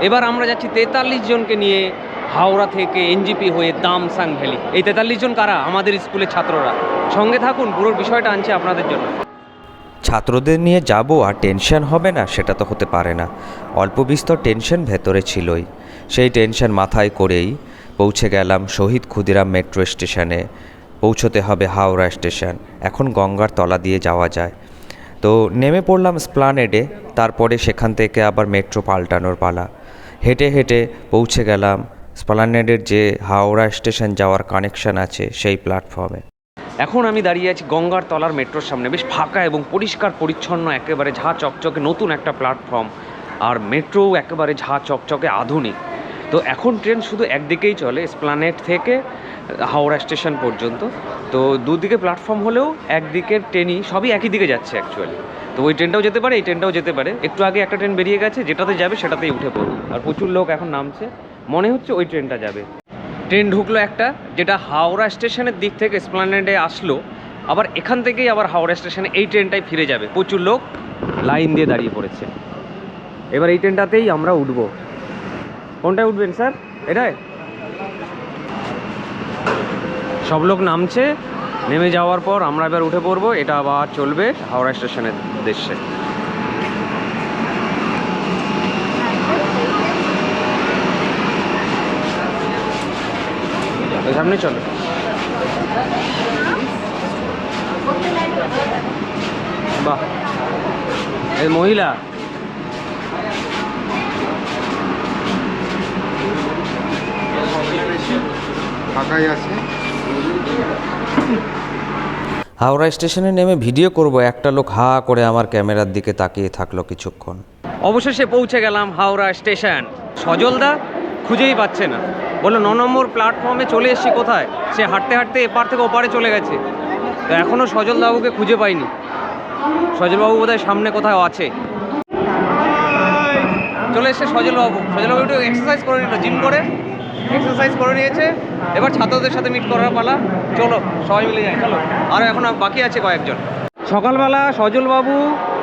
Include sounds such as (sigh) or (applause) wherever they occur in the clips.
এবার আমরা যাচ্ছি তেতাল্লিশ জনকে নিয়ে হাওড়া থেকে এনজিপি হয়ে দামসাং ভ্যালি। এই তেতাল্লিশ জন কারা? আমাদের স্কুলের ছাত্ররা। সঙ্গে থাকুন পুরো বিষয়টা আনছে আপনাদের জন্য। ছাত্রদের নিয়ে যাব আর টেনশন হবে না, সেটা তো হতে পারে না। অল্প বিস্তর টেনশন ভেতরে ছিলই। সেই টেনশন মাথায় করেই পৌঁছে গেলাম শহীদ ক্ষুদিরাম মেট্রো স্টেশনে। পৌঁছতে হবে হাওড়া স্টেশন। এখন গঙ্গার তলা দিয়ে যাওয়া যায়। তো নেমে পড়লাম স্প্লানেডে, তারপরে সেখান থেকে আবার মেট্রো পাল্টানোর পালা। হেঁটে হেঁটে পৌঁছে গেলাম স্প্লানেডের যে হাওড়া স্টেশন যাওয়ার কানেকশন আছে সেই প্ল্যাটফর্মে এখন আমি দাঁড়িয়ে আছি গঙ্গার তলার মেট্রোর সামনে। বেশ ফাঁকা এবং পরিষ্কার, পরিচ্ছন্ন, একেবারে ঝা চকচকে নতুন একটা প্ল্যাটফর্ম আর মেট্রো একেবারে ঝা চকচকে আধুনিক। তো এখন ট্রেন শুধু একদিকেই চলে স্প্লানেট থেকে হাওড়া স্টেশন পর্যন্ত। তো দুদিকে প্ল্যাটফর্ম হলেও একদিকের ট্রেনই সবই একই দিকে যাচ্ছে অ্যাকচুয়ালি তো ওই ট্রেনটাও যেতে পারে, এই ট্রেনটাও যেতে পারে। একটু আগে একটা ট্রেন বেরিয়ে গেছে, যেটাতে যাবে সেটাতেই উঠে পড়বে। আর প্রচুর লোক এখন নামছে। মনে হচ্ছে ওই ট্রেনটা যাবে। ট্রেন ঢুকলো একটা, যেটা হাওড়া স্টেশনের দিক থেকে স্প্লানেডে আসলো। আবার এখান থেকেই আবার হাওড়া স্টেশনে এই ট্রেনটাই ফিরে যাবে। প্রচুর লোক লাইন দিয়ে দাঁড়িয়ে পড়েছে। এবার এই ট্রেনটাতেই আমরা উঠবো। কোনটায় উঠবেন স্যার? এটাই সব লোক নামছে, নেমে যাওয়ার পর আমরা এবার উঠে পড়ব, এটা আবার চলবে হাওড়া স্টেশনের উদ্দেশ্যে। সামনে চলো। বাহ, এই মহিলা। ফাঁকাই আছে। হাওড়া স্টেশনে নেমে ভিডিও করব। একটা লোক হা করে আমার ক্যামেরার দিকে তাকিয়ে থাকল কিছুক্ষণ। অবশেষে পৌঁছে গেলাম হাওড়া স্টেশন। সজলদা খুঁজেই পাচ্ছে না। বলল, ন নম্বর প্ল্যাটফর্মে চলে এসেছি কোথায়? সে হাঁটতে হাঁটতে এপার থেকে ওপারে চলে গেছে। তো এখনও সজলবাবুকে খুঁজে পাইনি। সজলবাবু বোধহয় সামনে কোথাও আছে। চলে এসছে সজলবাবু সজলবাবু একটু এক্সারসাইজ করে নিল জিম করে। এক্সারসাইজ করে নিয়েছে। এবার ছাত্রদের সাথে মিট করার পালা। চলো সবাই মিলে যাই চলো আরও এখন বাকি আছে কয়েকজন। সকালবেলা সজলবাবু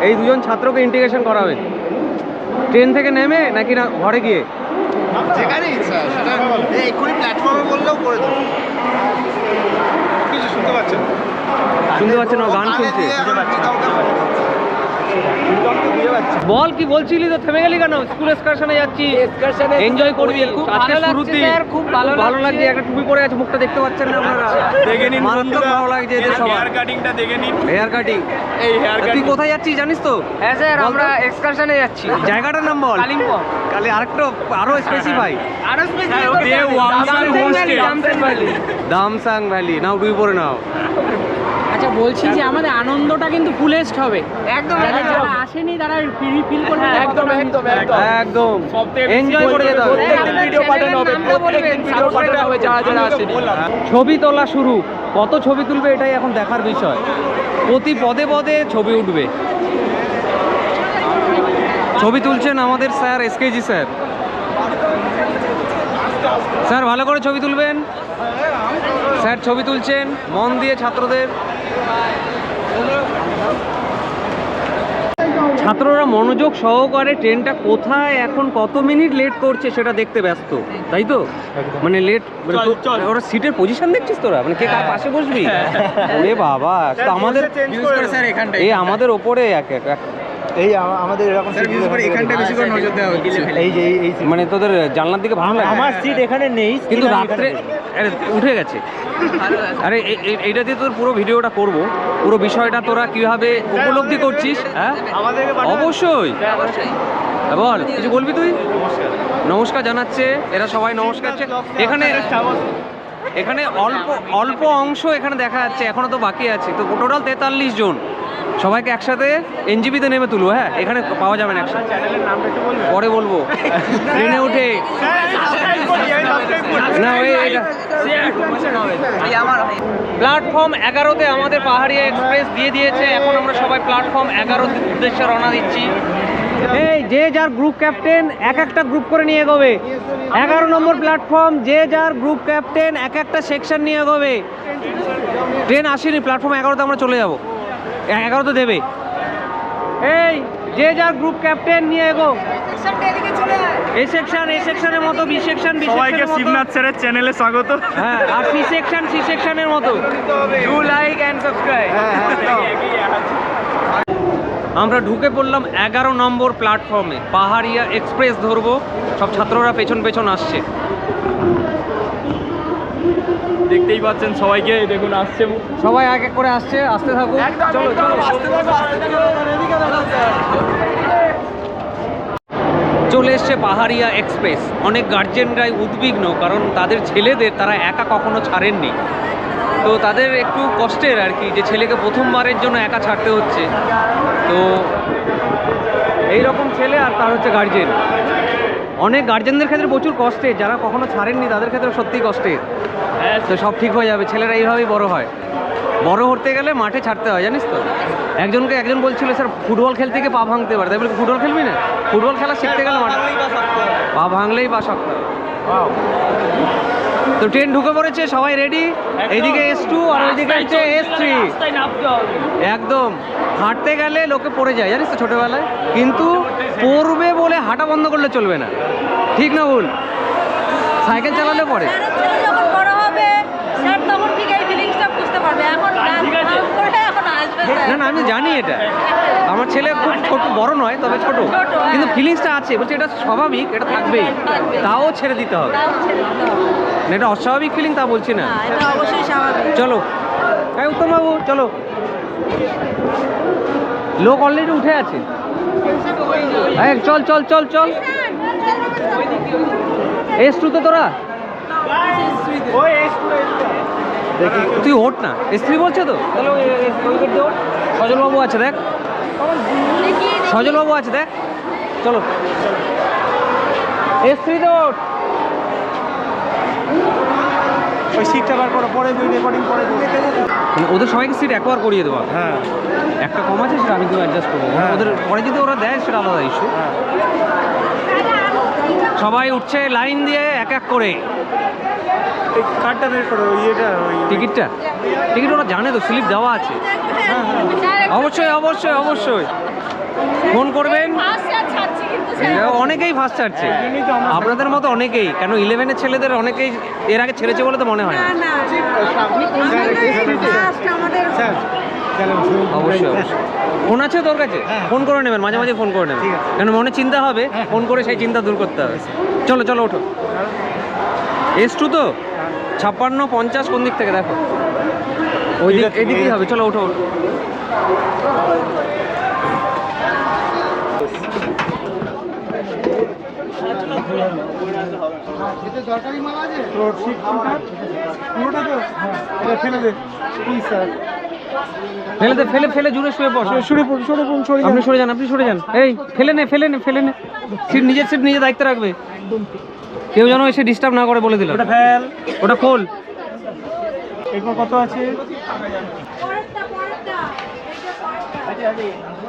এই দুজন ছাত্রকে ইন্টিগ্রেশন করাবেন। ট্রেন থেকে নেমে নাকি না ঘরে গিয়ে? যেখানে ইচ্ছা সেটা এক্ষুনি প্ল্যাটফর্মে বললেও করে দেবো। কিছু শুনতে পাচ্ছেন? শুনতে পাচ্ছেন ও গান শুনছে। বল কি বলছিলি তো? থেমে গেলি কেন? স্কুল এক্সকারশনে যাচ্ছি। এক্সকারশনে এনজয় করবি। খুব ভালো লাগছে স্যার খুব ভালো ভালো লাগছে। একটা টুপি পরে আছে মুখটা দেখতে পাচ্ছেন না আপনারা। দেখে নিন মারাত্মক ভালো লাগছে এদের সবার। হেয়ার কাটিংটা দেখে নিন। হেয়ার কাটিং এই হেয়ার কাটিং তুই কোথায় যাচ্ছিস জানিস তো? হ্যাঁ স্যার আমরা এক্সকারশনে যাচ্ছি। জায়গাটার নাম বল। কালিম্পং। কালি আরেকটা আরও স্পেসিফাই আরও দে ওয়ামসাং হোস্টেল। দামসাং ভ্যালি নাও টুপি পরে নাও। আচ্ছা বলছি যে আমাদের আনন্দটা কিন্তু ফুলেস্ট হবে। একদম যারা আসেনি তারা ফিল করবে। হ্যাঁ, একদম একদম একদম। একদম। এনজয় করে যেতে হবে। প্রত্যেকদিন ভিডিও পাঠানো হবে প্রত্যেকদিন ভিডিও পাঠানো হবে যারা যারা আসেনি। ছবি তোলা শুরু। কত ছবি তুলবে এটাই এখন দেখার বিষয়। প্রতি পদে পদে ছবি উঠবে। ছবি তুলছেন আমাদের স্যার এসকেজি স্যার। স্যার ভালো করে ছবি তুলবেন। স্যার ছবি তুলছেন। মন দিয়ে ছাত্রদের। ছাত্ররা মনোযোগ সহকারে ট্রেনটা কোথায় এখন কত মিনিট লেট করছে সেটা দেখতে ব্যস্ত তাই তো? মানে লেট চল, চল। ওরা সিটের পজিশন দেখছিস তোরা? মানে কে কার পাশে বসবি? ওরে বাবা তো আমাদের স্যার এই আমাদের ওপরে এক এক- এই আমাদের এরকম স্যার বিশেষ করে এখানটা বেশি করে নজর দেওয়া হচ্ছে। এই যে এই- মানে তোদের জানলার দিকে ভালো লাগে? আমার সিট এখানে নেই কিন্তু রাত্রে উঠে গেছে। আরে এইটা দিয়ে তোর পুরো ভিডিওটা করব। পুরো বিষয়টা তোরা কীভাবে উপলব্ধি করছিস হ্যাঁ? অবশ্যই। হ্যাঁ, বল কিছু বলবি তুই? নমস্কার জানাচ্ছে এরা সবাই নমস্কার। এখানে এখানে অল্প অল্প অংশ এখানে দেখা যাচ্ছে এখনও তো বাকি আছে। তো টোটাল তেতাল্লিশ জন। সবাইকে একসাথে এনজিবিতে নেমে তুলবো হ্যাঁ? এখানে পাওয়া যাবে না একসাথে। পরে বলব। ট্রেনে উঠে। না প্ল্যাটফর্ম এগারোতে আমাদের পাহাড়িয়া এক্সপ্রেস দিয়ে দিয়েছে। এখন আমরা সবাই প্ল্যাটফর্ম এগারোর উদ্দেশ্যে রওনা দিচ্ছি। এই, যে যার গ্রুপ ক্যাপ্টেন এক একটা গ্রুপ করে নিয়ে এগোবে। এগারো নম্বর প্ল্যাটফর্ম, যে যার গ্রুপ ক্যাপ্টেন এক একটা সেকশন নিয়ে এগোবে। ট্রেন আসেনি, প্ল্যাটফর্ম এগারোতে আমরা চলে যাব। এগারোতে দেবে। এই যে যার গ্রুপ ক্যাপ্টেন নিয়ে এগো। এই সেকশন এই সেকশনের মতো বি সেকশন বি সবাইকে শিবনাথ স্যারের চ্যানেলে স্বাগত। হ্যাঁ আর সি সেকশন সি সেকশনের মতো। ডু লাইক এন্ড সাবস্ক্রাইব আমরা ঢুকে পড়লাম এগারো নম্বর প্ল্যাটফর্মে পাহাড়িয়া এক্সপ্রেস ধরবো। সব ছাত্ররা পেছন পেছন আসছে। দেখতেই পাচ্ছেন সবাইকে দেখুন আসছে। সবাই এক এক করে আসছে আসতে চলো চলো। চলে এসছে পাহাড়িয়া এক্সপ্রেস। অনেক গার্জেনরাই উদ্বিগ্ন কারণ তাদের ছেলেদের তারা একা কখনো ছাড়েননি। তো তাদের একটু কষ্টের আর কি যে ছেলেকে প্রথমবারের জন্য একা ছাড়তে হচ্ছে। তো এই রকম ছেলে আর তার হচ্ছে গার্জেন। অনেক গার্জেনদের ক্ষেত্রে প্রচুর কষ্টের যারা কখনো ছাড়েননি তাদের ক্ষেত্রে সত্যিই কষ্টের তো সব ঠিক হয়ে যাবে ছেলেরা এইভাবেই বড় হয়। বড় হতে গেলে মাঠে ছাড়তে হয় জানিস তো? একজনকে একজন বলছিল স্যার ফুটবল খেলতে গিয়ে পা ভাঙতে পারে। তাই বলে ফুটবল খেলবি না? ফুটবল খেলা শিখতে গেলে মাঠে পা ভাঙলেই পা শক্ত হয়। তো ট্রেন ঢুকে পড়েছে সবাই রেডি এইদিকে এস টু আর ওইদিকে হচ্ছে এস থ্রি একদম। হাঁটতে গেলে লোকে পড়ে যায় জানিস তো ছোটোবেলায়? কিন্তু পড়বে বলে হাঁটা বন্ধ করলে চলবে না। ঠিক না ভুল? সাইকেল চালালে পরে। স্যার না না আমি জানি এটা। আমার ছেলে খুব ছোট বড় নয় তবে ছোট। হ্যাঁ। কিন্তু ফিলিংসটা আছে। বলছে এটা স্বাভাবিক এটা থাকবেই থাকবে। তাও ছেড়ে দিতে হবে। না, এটা অস্বাভাবিক ফিলিং তা বলছি না। অবশ্যই চলো। হ্যাঁ উত্তম বাবু চলো। লোক অলরেডি উঠে আছে। হ্যাঁ চল চল চল চল। এস টু তো তোরা তুই ওঠ না। স্ত্রী বলছে তো? তাহলে। সজলবাবু আছে, দেখ। সজলবাবু আছে, দেখ। চলো এস থ্রিতে ওঠ। ওই সিটটা বার করো পরে রেকর্ডিং পরে মানে ওদের সবাইকে সিট একবার করিয়ে দেওয়া। হ্যাঁ। একটা কম আছে সেটা আমি কেউ অ্যাডজাস্ট করব হ্যাঁ। ওদের পরে যদি ওরা দেয় সেটা আলাদা ইস্যু সবাই উঠছে লাইন দিয়ে এক এক করে। কার্ডটা বের করো ইয়েটা ওই টিকিটটা? টিকিট ওরা জানে তো স্লিপ দেওয়া আছে। অবশ্যই অবশ্যই অবশ্যই। ফোন করবেন। অনেকেই ফার্স্ট ছাড়ছে আপনাদের মতো অনেকেই কেন ইলেভেনের ছেলেদের অনেকেই এর আগে ছেড়েছে বলে তো মনে হয় না। না না। আমাদের অবশ্যই অবশ্যই। ফোন আছে তোর কাছে? ফোন করে নেবেন মাঝে মাঝে ফোন করে নেবেন। কেন মনে চিন্তা হবে ফোন করে সেই চিন্তা দূর করতে হবে। চলো চলো ওঠো। এস টু তো? ছাপ্পান্ন পঞ্চাশ কোন দিক থেকে? দেখো। ওই দিক এদিকেই হবে। চলো ওঠো ওঠো। পুরোটা তো ফেলে দে প্লিজ স্যার ফেলে দে ফেলে ফেলে জুড়ে শুয়ে পড়। সরে পড়ুন সরে পড়ুন সরে আপনি সরে যান আপনি সরে যান। এই ফেলে নে ফেলে নে ফেলে নে। সিট নিজের সিট নিজে দায়িত্ব রাখবে। কেউ যেন এসে ডিস্টার্ব না করে বলে দিল। ওটা ফেল। ওটা খোল। এরপর কত আছে?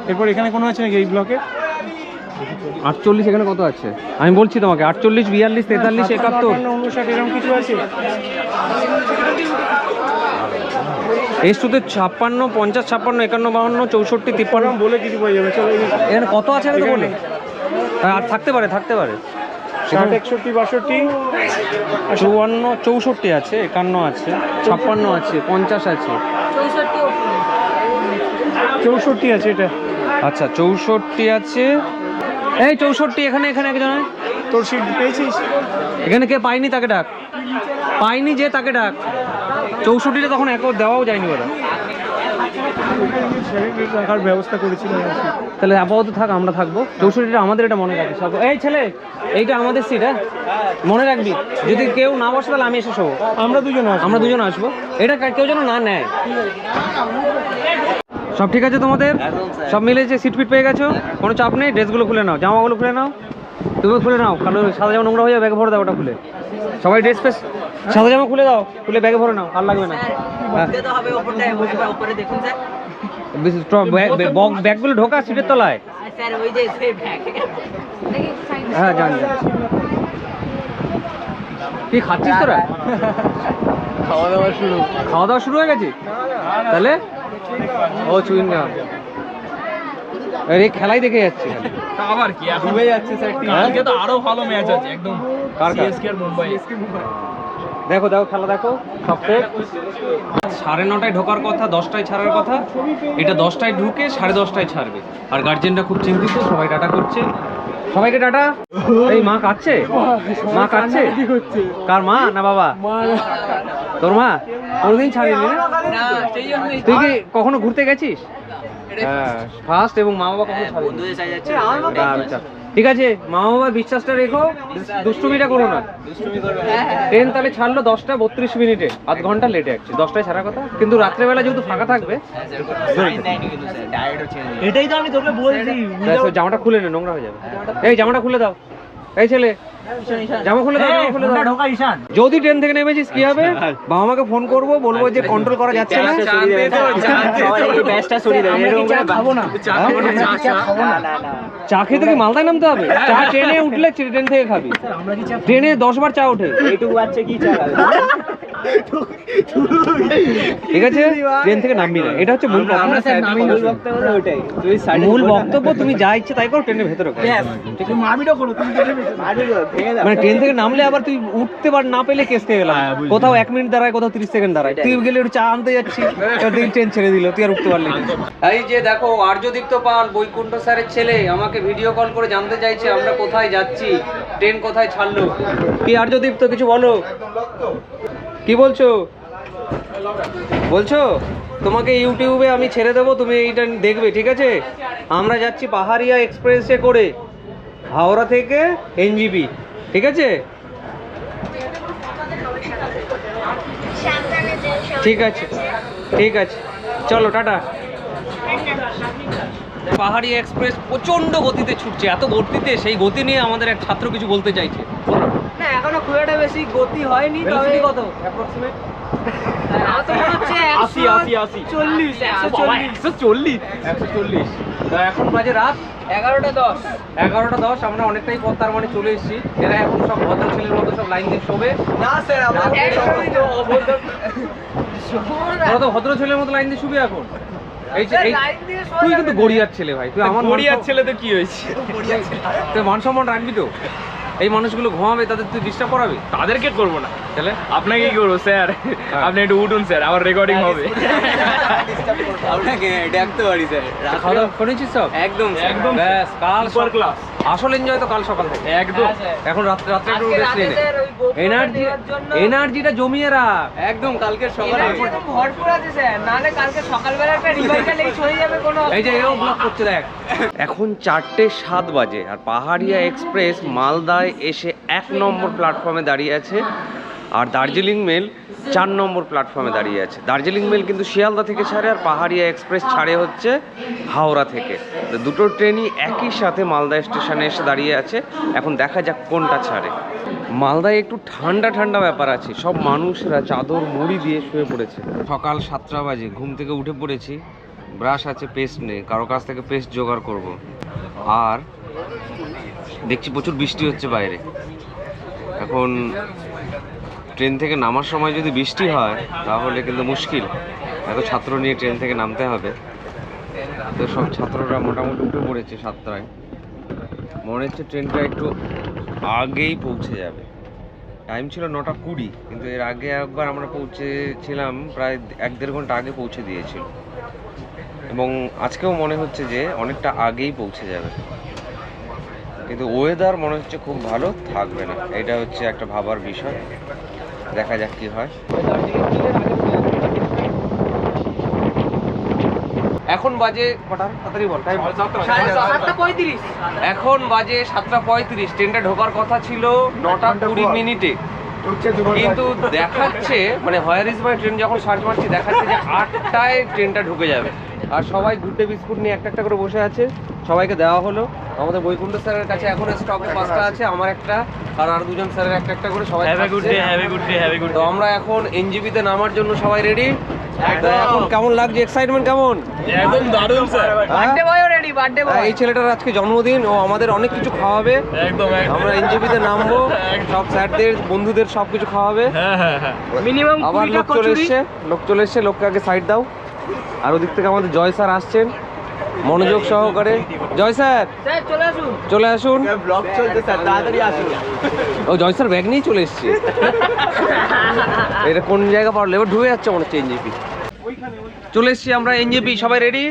এরপর এখানে কোনো আছে নাকি এই ব্লকে আটচল্লিশ এখানে কত আছে? আমি বলছি তোমাকে আটচল্লিশ বিয়াল্লিশ তেতাল্লিশ একাত্তর। উনষাট এরকম কিছু আছে। এস টুতে ছাপ্পান্ন পঞ্চাশ ছাপ্পান্ন একান্ন বাহান্ন চৌষট্টি তিপ্পান্ন। বলে কিছু পাওয়া যাবে চলো এখানে। কত আছে আমি তো বলে? আর থাকতে পারে থাকতে পারে। ষাট একষট্টি বাষট্টি। চুয়ান্ন চৌষট্টি আছে একান্ন আছে ছাপ্পান্ন আছে পঞ্চাশ আছে। চৌষট্টি আছে এটা। আচ্ছা চৌষট্টি আছে এই চৌষট্টি এখানে এখানে একজনের তোর সিট পেয়েছিস? এখানে কে পাইনি তাকে ডাক? পাইনি যে তাকে ডাক। চৌষট্টিটা তখন এক দেওয়াও যায়নি ওরা রাখার ব্যবস্থা করেছিলাম তাহলে আপাতত থাক আমরা থাকব। চৌষট্টিটা আমাদের এটা মনে রাখি সব এই ছেলে এইটা আমাদের সিট হ্যাঁ? মনে রাখবি যদি কেউ না বসে তাহলে আমি এসে শোবো। আমরা দুজন আমরা দুজন আসব। এটা কেউ যেন না নেয়। সব ঠিক আছে তোমাদের? সব মিলেছে সিট ফিট পেয়ে গেছো কোনো চাপ নেই ড্রেসগুলো খুলে নাও জামাগুলো খুলে নাও তুমি খুলে নাও কারণ সাদা জামা নোংরা হয়ে যাবে ব্যাগে ভরে দাও ওটা খুলে। সবাই ড্রেস ফেস সাদা জামা খুলে দাও খুলে ব্যাগে ভরে নাও আর লাগবে না। হ্যাঁ। ব্যাগগুলো ঢোকা সিটের তলায়। হ্যাঁ জানি জানি। কি খাচ্ছিস তোরা? খাওয়া দাওয়া শুরু। খাওয়া দাওয়া শুরু হয়ে গেছে? তাহলে? ও চুইন গাম আরে খেলাই দেখে যাচ্ছে। আবার কি? ডুবে যাচ্ছে স্যার কালকে তো আরও ভালো ম্যাচ আছে একদম কার কার? সিএসকে আর মুম্বাই। দেখো দেখো খেলা দেখো। সব set। সাড়ে নটায় ঢোকার কথা দশটায় ছাড়ার কথা। এটা দশটায় ঢুকে সাড়ে দশটায় ছাড়বে। আর গার্জেনরা খুব চিন্তিত সবাই টাটা করছে। সবাইকে টাটা? এই মা কাচ্ছে মা কাচ্ছে কার মা না বাবা? তোর মা কোনোদিন ছাড়িনি না? তুই কি কখনো ঘুরতে গেছিস? হ্যাঁ ফার্স্ট এবং মা বাবা কখনো ছাড়েনি। আচ্ছা ঠিক আছে মা বাবার বিশ্বাসটা রেখো দুষ্টুমিটা করো না। ট্রেন তাহলে ছাড়লো দশটা বত্রিশ মিনিটে। আধ ঘণ্টা লেটে আছে দশটায় ছাড়ার কথা। কিন্তু রাত্রেবেলা যেহেতু ফাঁকা থাকবে এটাই তো আমি তোকে বলছি। জামাটা খুলে নে নোংরা হয়ে যাবে। এই জামাটা খুলে দাও। এই ছেলে জামা খুলে দাও জামা খুলে দাও। যদি ট্রেন থেকে নেমেছিস কি হবে? বাবা মাকে ফোন করব বলব যে কন্ট্রোল করা যাচ্ছে না। চা খেতে কি মালদায় নামতে হবে? চা ট্রেনে উঠলে ট্রেন থেকে খাবি। ট্রেনে দশ বার চা ওঠে। এইটুকু কি চা ঠিক আছে? ট্রেন থেকে নামবি না এটা হচ্ছে মূল বক্তব্য। মূল বক্তব্য তুমি যা ইচ্ছে তাই করো ট্রেনের ভেতরে মানে ট্রেন থেকে নামলে আবার তুই উঠতে পার না পেলে কেস খেয়ে গেলাম। কোথাও এক মিনিট দাঁড়ায় কোথাও তিরিশ সেকেন্ড দাঁড়ায়। তুই গেলে একটু চা আনতে যাচ্ছি। তুই ট্রেন ছেড়ে দিল তুই আর উঠতে পারলি না। এই যে দেখো আর্যদীপ্ত পাল বৈকুণ্ঠ স্যারের ছেলে আমাকে ভিডিও কল করে জানতে চাইছে আমরা কোথায় যাচ্ছি? ট্রেন কোথায় ছাড়লো? কি আর্যদীপ্ত কিছু বলো? কি বলছো? বলছো? তোমাকে ইউটিউবে আমি ছেড়ে দেবো, তুমি এইটা দেখবে, ঠিক আছে? আমরা যাচ্ছি পাহাড়িয়া এক্সপ্রেসে করে, হাওড়া থেকে এনজিবি, ঠিক আছে? ঠিক আছে ঠিক আছে। চলো, টাটা। পাহাড়ি এক্সপ্রেস প্রচণ্ড গতিতে ছুটছে, এত গতিতে সেই গতি নিয়ে আমাদের এক ছাত্র কিছু বলতে চাইছে। না এখনও খুব একটা বেশি গতি হয়নি তবে কত? অ্যাপ্রক্সিমেট এখন বাজে রাত এগারোটা দশ। এগারোটা দশ আমরা অনেকটাই তার মানে চলে এসেছি। এরা এখন সব ভদ্র ছেলের মতো সব লাইন দিয়ে শোবে। না স্যার আমরা তো ভদ্র ছেলের মতো লাইন দিয়ে শুবে এখন? তুই কিন্তু গড়িয়ার ছেলে ভাই তুই আমার গড়িয়ার ছেলে তো কি হয়েছে? তুই মান সম্মান রাখবি তো? এই মানুষগুলো ঘুমাবে তাদের তুই ডিস্টার্ব করাবি? তাদেরকে করব না। তাহলে আপনাকে কি করব স্যার। আপনি একটু উঠুন স্যার। আমার রেকর্ডিং হবে। আপনাকে ডাকতে পারি স্যার। খাওয়া দাওয়া করেছিস সব? একদম একদম ব্যাস কাল সুপার ক্লাস আসল এনজয় তো কাল সকাল থেকে একদম। এখন রাত্রে রাত্রে একটু রেস্ট এনার্জি এনার্জিটা জমিয়ে রাখ। একদম কালকে সকালে ভরপুর আছে স্যার। কালকে সকালবেলা একটা রিভাইভাল এই হয়ে যাবে কোনো এই যে এও ব্লক করছে দেখ। এখন চারটে সাত বাজে আর পাহাড়িয়া এক্সপ্রেস মালদায় এসে এক নম্বর প্ল্যাটফর্মে দাঁড়িয়ে আছে। আর দার্জিলিং মেল চার নম্বর প্ল্যাটফর্মে দাঁড়িয়ে আছে। দার্জিলিং মেল কিন্তু শিয়ালদা থেকে ছাড়ে আর পাহাড়িয়া এক্সপ্রেস ছাড়ে হচ্ছে হাওড়া থেকে। দুটো ট্রেনই একই সাথে মালদা স্টেশনে এসে দাঁড়িয়ে আছে। এখন দেখা যাক কোনটা ছাড়ে। মালদায় একটু ঠান্ডা ঠান্ডা ব্যাপার আছে। সব মানুষরা চাদর মুড়ি দিয়ে শুয়ে পড়েছে। সকাল সাতটা বাজে, ঘুম থেকে উঠে পড়েছি। ব্রাশ আছে, পেস্ট নেই। কারও কাছ থেকে পেস্ট জোগাড় করব। আর দেখছি প্রচুর বৃষ্টি হচ্ছে বাইরে। এখন ট্রেন থেকে নামার সময় যদি বৃষ্টি হয়, তাহলে কিন্তু মুশকিল। এত ছাত্র নিয়ে ট্রেন থেকে নামতে হবে। তো সব ছাত্ররা মোটামুটি উঠে পড়েছে সাতটায়। মনে হচ্ছে ট্রেনটা একটু আগেই পৌঁছে যাবে। টাইম ছিল নটা কুড়ি, কিন্তু এর আগে একবার আমরা পৌঁছেছিলাম প্রায় এক দেড় ঘণ্টা আগে পৌঁছে দিয়েছিল। এবং আজকেও মনে হচ্ছে যে অনেকটা আগেই পৌঁছে যাবে। কিন্তু ওয়েদার মনে হচ্ছে খুব ভালো, থাকবে না। এটা হচ্ছে একটা ভাবার বিষয়। দেখা যাক কি হয়। এখন বাজে কটা? তাড়াতাড়ি বল। টাইম সাতটা পঁয়ত্রিশ। এখন বাজে সাতটা পঁয়ত্রিশ। ট্রেনটা ঢোকার কথা ছিল নটা কুড়ি মিনিটে। কিন্তু দেখাচ্ছে মানে হোয়ার ইজ মাই ট্রেন যখন সার্চ মারছি দেখাচ্ছে যে আটটায় ট্রেনটা ঢুকে যাবে। আর সবাই গুড্ডে বিস্কুট নিয়ে একটা একটা করে বসে আছে। সবাইকে দেওয়া হলো। আমাদের বৈকুণ্ঠ স্যারের কাছে এখন স্টকে পাঁচটা আছে আমার একটা আর আর দুজন স্যারের একটা একটা করে সবাই have a good day have a good day have a good তো আমরা এখন এনজিবিতে নামার জন্য সবাই রেডি এখন কেমন লাগছে? এক্সাইটমেন্ট কেমন? একদম দারুণ স্যার বার্থডে বয়ও রেডি বার্থডে হ্যাঁ, বয় এই ছেলেটার আজকে জন্মদিন ও আমাদের অনেক কিছু খাওয়াবে। একদম একদম। আমরা এনজিপিতে নামবো সব স্যারদের বন্ধুদের সব কিছু খাওয়াবে। হ্যাঁ হ্যাঁ হ্যাঁ। মিনিমাম আবার লোক চলে এসছে লোক চলে এসছে লোককে আগে সাইড দাও। আর ওদিক থেকে আমাদের জয় স্যার আসছেন। মনোযোগ সহকারে। জয় স্যার। স্যার চলে আসুন। চলে আসুন। ব্লগ চলছে স্যার তাড়াতাড়ি ও জয় স্যার ব্যাগ নিয়েই চলে এসছে। এটা কোন জায়গা পারল? এবার ঢুকে যাচ্ছে মনে হচ্ছে এনজেপি চলে এসছি আমরা এনজেপি সবাই রেডি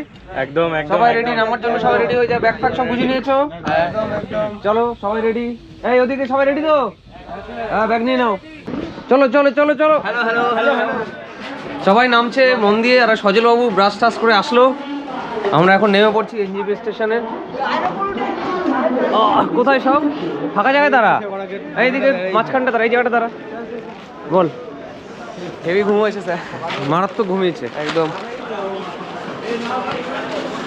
একদম সবাই রেডি নামার জন্য সবাই রেডি হয়ে যায়। ব্যাগ ফ্যাগ সব বুঝে নিয়েছো? চলো সবাই রেডি এই ওদিকে সবাই রেডি তো? হ্যাঁ ব্যাগ নিয়ে নাও। চলো চলো চলো চলো। সবাই নামছে মন দিয়ে আর সজল বাবু ব্রাশ টাশ করে আসলো। আমরা এখন নেমে পড়ছি এনজিপি স্টেশনে। কোথায় সব? ফাঁকা জায়গায় দাঁড়া। এইদিকে মাঝখানটা দাঁড়া এই জায়গাটা দাঁড়া। বল। হেভি ঘুমিয়েছে স্যার মারাত্মক ঘুমিয়েছে। একদম।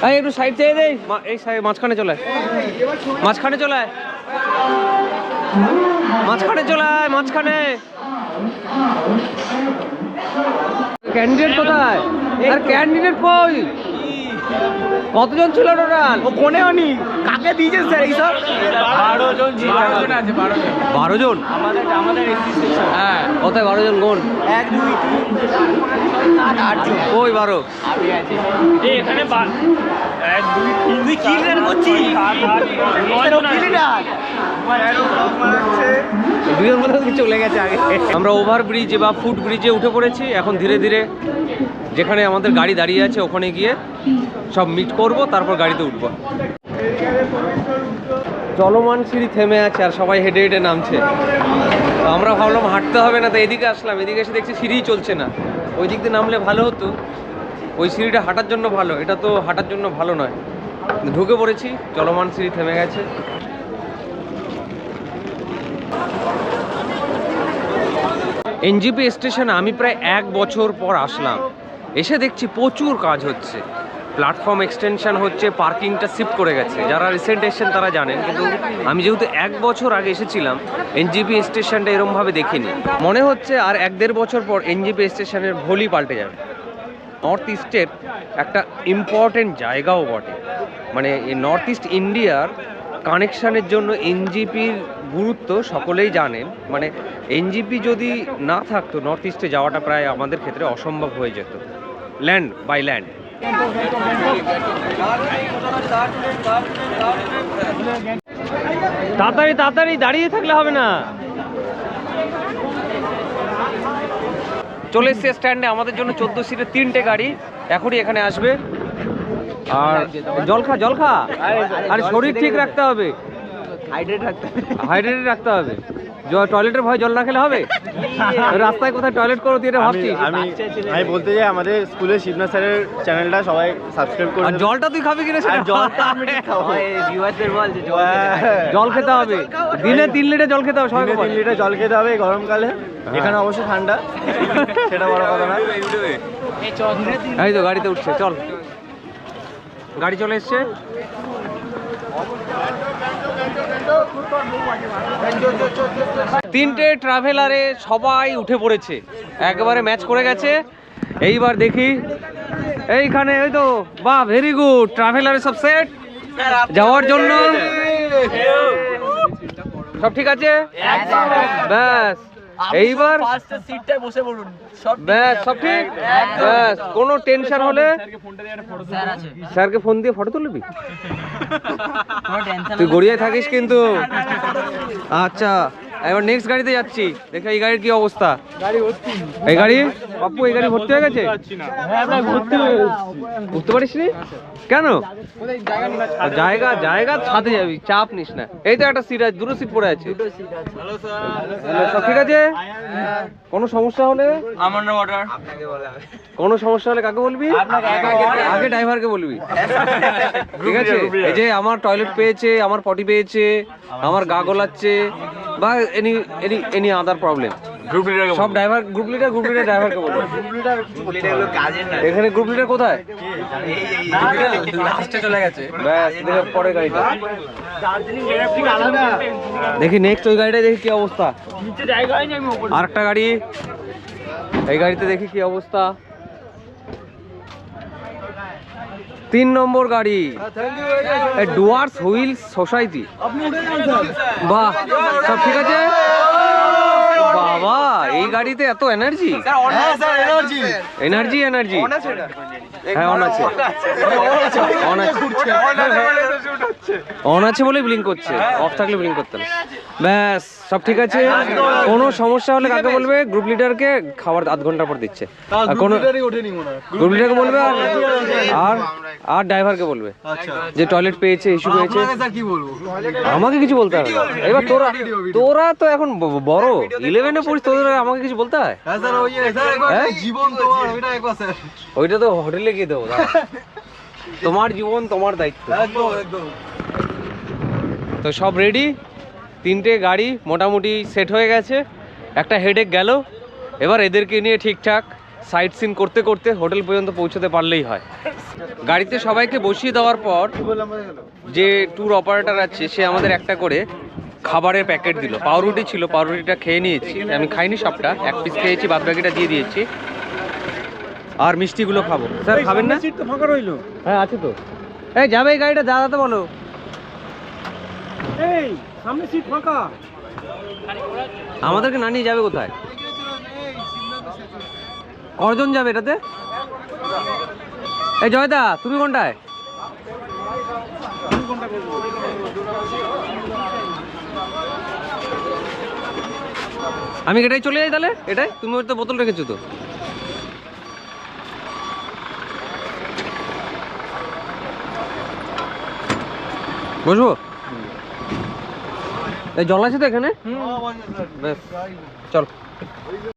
এই একটু সাইড চেয়ে দেই এই সাইড মাঝখানে চলে। মাঝখানে চলে আয়। মাঝখানে চলে আয়, মাঝখানে। ক্যান্ডিডেট কোথায়? আর ক্যান্ডিডেট কই? কতজন ছিল টোটাল ও কোনে অনি কাকে দিয়েছে স্যার এইসব? বারো জন আছে বারো জন। আমাদের আমাদের হ্যাঁ। কোথায় বারো জন? কোন? এক দুই তিন আট জন। ওই বারো? আমি আছি। এখানে এক দুজন মধ্যে চলে গেছে আগে। আমরা ওভার ব্রিজ বা ফুট ব্রিজে উঠে পড়েছি। এখন ধীরে ধীরে যেখানে আমাদের গাড়ি দাঁড়িয়ে আছে ওখানে গিয়ে সব মিট করব তারপর গাড়িতে উঠব। চলমান সিঁড়ি থেমে আছে আর সবাই হেঁটে হেঁটে নামছে। তো আমরা ভাবলাম হাঁটতে হবে না তো এদিকে আসলাম। এদিকে এসে দেখছি সিঁড়িই চলছে না। ওই দিক দিয়ে নামলে ভালো হতো। ওই সিঁড়িটা হাঁটার জন্য ভালো এটা তো হাঁটার জন্য ভালো নয়। ঢুকে পড়েছি, চলমান সিঁড়ি থেমে গেছে। এনজিপি স্টেশনে আমি প্রায় এক বছর পর আসলাম। এসে দেখছি প্রচুর কাজ হচ্ছে। প্ল্যাটফর্ম এক্সটেনশন হচ্ছে, পার্কিংটা শিফট করে গেছে। যারা রিসেন্ট এসেছেন তারা জানেন, কিন্তু আমি যেহেতু এক বছর আগে এসেছিলাম, এনজিপি স্টেশনটা এরমভাবে দেখিনি। মনে হচ্ছে আর এক দেড় বছর পর এনজিপি স্টেশনের ভলি পাল্টে যাবে। নর্থ ইস্টের একটা ইম্পর্টেন্ট জায়গাও বটে। মানে নর্থ ইস্ট ইন্ডিয়ার কানেকশানের জন্য এনজিপির গুরুত্ব সকলেই জানেন। মানে এনজিপি যদি না থাকতো নর্থ ইস্টে যাওয়াটা প্রায় আমাদের ক্ষেত্রে অসম্ভব হয়ে যেত। ল্যান্ড বাই ল্যান্ড তাড়াতাড়ি তাড়াতাড়ি দাঁড়িয়ে থাকলে হবে না। চলে এসছে স্ট্যান্ডে আমাদের জন্য চোদ্দ সিটের তিনটে গাড়ি। এখনই এখানে আসবে। আর জল খা জল খা। আর শরীর ঠিক রাখতে হবে। হাইড্রেট থাকতে হাইড্রেটেড রাখতে হবে। টয়লেটের ভয় জল না খেলে হবে? রাস্তায় কোথায় টয়লেট করো তুই এটা ভাবছিস? আমি আমি বলতে চাই আমাদের স্কুলের শিবনাথ স্যারের চ্যানেলটা সবাই সাবস্ক্রাইব করে আর জলটা তুই খাবি কিনা সেটা? জলটা আমি খাব। (laughs) ভিউয়ারদের বল যে জল হ্যাঁ। খেতে হবে। দিনে তিন লিটার জল খেতে হবে সবাই দিনে তিন লিটার জল খেতে হবে গরমকালে। এখানে অবশ্য ঠান্ডা। (laughs) সেটা বড় কথা না। এই তো গাড়িতে উঠছে চল। গাড়ি চলে এসছে। তিনটে ট্রাভেলারে সবাই উঠে পড়েছে। একবারে ম্যাচ করে গেছে। এইবার দেখি, এইখানে ওই তো, বাহ ভেরি গুড ট্রাভেলারে সব সেট যাওয়ার জন্য। সব ঠিক আছে? ব্যাস। এইবার সিটটায় বসে পড়ুন সব ব্যাস সব ঠিক? ব্যাস কোনো টেনশন হলে স্যারকে ফোন দিয়ে ফটো তুলবি। তুই গড়িয়ায় থাকিস কিন্তু। আচ্ছা। এবার নেক্সট গাড়িতে যাচ্ছি। দেখে এই গাড়ির কি অবস্থা। এই গাড়ি? বাপু এই গাড়ি ভর্তি হয়ে গেছে? বুঝতে পারিস নি কেন? জায়গা জায়গা ছাদে যাবি চাপ নিস না। এই তো একটা সিট আছে দুটো সিট পড়ে আছে। সব ঠিক আছে? কোনো সমস্যা হলে? আমার নাম অর্ডার কোনো সমস্যা হলে কাকে বলবি? আগে ড্রাইভারকে বলবি। ঠিক আছে? এই যে আমার টয়লেট পেয়েছে আমার পটি পেয়েছে আমার গা গোলাচ্ছে বা any any any other problem সব driver group leader group leader ড্রাইভারকে না। এখানে গ্রুপ লিডার কোথায়? লাস্টে চলে গেছে। ব্যাস দেখে পরে গাড়িটা। দেখি নেক্সট ওই গাড়িটা দেখি কি অবস্থা। নিচে জায়গা হয়নি আমি ওপরে আরেকটা গাড়ি। এই গাড়িতে দেখি কি অবস্থা। তিন নম্বর গাড়ি। ডুয়ার্স হুইল সোসাইটি বাহ সব ঠিক আছে? বাবা এই গাড়িতে এত এনার্জি হ্যাঁ এনার্জি এনার্জি এনার্জি হ্যাঁ অন আছে। অন আছে। অন আছে। বলে ব্লিঙ্ক করছে। অফ থাকলে ব্লিঙ্ক করতে না ব্যাস সব ঠিক আছে? কোনো সমস্যা হলে কাকে বলবে? গ্রুপ লিডারকে খাবার আধ ঘণ্টা পর দিচ্ছে। আর কোনো গ্রুপ লিডারকে বলবে আর আর আর ড্রাইভারকে বলবে। আচ্ছা। যে টয়লেট পেয়েছে ইস্যু পেয়েছে। আপনাকে স্যার কি বলব? আমাকে কিছু বলতে হবে না। এবার তোরা তোরা তো এখন বড়। ইলেভেনে পড়িস তোদের আমাকে কিছু বলতে হয়? হ্যাঁ স্যার ওই স্যার হ্যাঁ? জীবন তোমার ওইটা একবার স্যার। ওইটা তো হোটেলে গিয়ে দেবো তোমার জীবন তোমার দায়িত্ব। একদম একদম। তো সব রেডি তিনটে গাড়ি মোটামুটি সেট হয়ে গেছে। একটা হেডেক গেল। এবার এদেরকে নিয়ে ঠিকঠাক সাইট সিন করতে করতে হোটেল পর্যন্ত পৌঁছতে পারলেই হয়। গাড়িতে সবাইকে বসিয়ে দেওয়ার পর যে ট্যুর অপারেটর আছে সে আমাদের একটা করে খাবারের প্যাকেট দিল। পাউরুটি ছিল পাউরুটিটা খেয়ে নিয়েছি। আমি খাইনি সবটা এক পিস খেয়েছি বাদ বাকিটা দিয়ে দিয়েছি। আর মিষ্টিগুলো খাব। স্যার খাবেন না? সিট তো ফাঁকা রইল। হ্যাঁ আছে তো। এই যাবে এই গাড়িটা দাদাতে বলো। এই সামনে সিট ফাঁকা। আমাদেরকে না নিয়ে যাবে কোথায়? কজন যাবে এটাতে? এই জয়দা তুমি কোনটায়? আমি এটাই চলে যাই তাহলে? এটাই? তুমি ওই তো বোতল রেখেছো তো। বুঝব এই জল আছে তো এখানে? চল।